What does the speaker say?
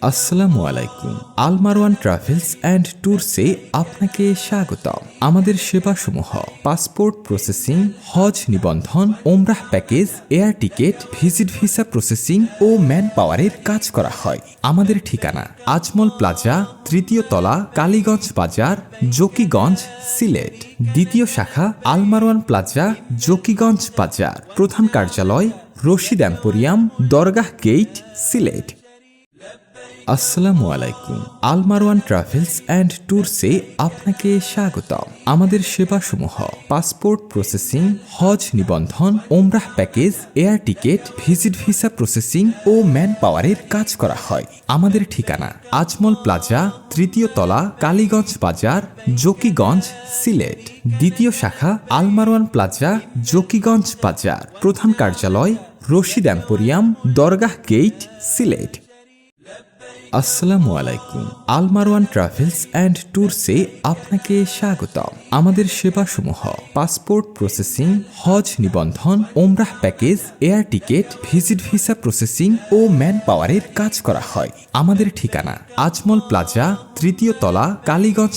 আসসালামু আলাইকুম। আলমারওয়ান travels and ট্যুরসে আপনাকে স্বাগতম। আমাদের সেবাসমূহ, পাসপোর্ট প্রসেসিং, হজ নিবন্ধন ওমরাহ package, air ticket, visit visa processing ও ম্যান পাওয়ারের কাজ করা হয়। আমাদের ঠিকানা, আজমল প্লাজা, তৃতীয় তলা, কালীগঞ্জ বাজার, জকিগঞ্জ, সিলেট। দ্বিতীয় শাখা, আলমারওয়ান প্লাজা, জকিগঞ্জ বাজার। প্রধান কার্যালয়, রশিদ এম্পোরিয়াম দরগাহ গেট সিলেট। আসসালামু আলাইকুম। আলমারওয়ান ট্রাভেলস অ্যান্ড ট্যুরসে আপনাকে স্বাগতম। আমাদের সেবাসমূহ, পাসপোর্ট প্রসেসিং, হজ নিবন্ধন ওমরাহ package, air ticket, visit visa processing ও ম্যান পাওয়ারের কাজ করা হয়। আমাদের ঠিকানা আজমল প্লাজা, তৃতীয় তলা, কালীগঞ্জ বাজার, জকিগঞ্জ, সিলেট। দ্বিতীয় শাখা আলমারওয়ান প্লাজা, জকিগঞ্জ বাজার। প্রধান কার্যালয় রশিদ এম্পোরিয়াম দরগাহ গেট সিলেট। আসসালামু আলাইকুম। আলমারওয়ান ট্রাভেলস অ্যান্ড ট্যুরসে আপনাকে স্বাগতম। আমাদের সেবাসমূহ, পাসপোর্ট প্রসেসিং, হজ নিবন্ধন ওমরাহ package, air ticket, visit visa processing ও ম্যান পাওয়ারের কাজ করা হয়। আমাদের ঠিকানা আজমল প্লাজা, তৃতীয় তলা, কালীগঞ্জ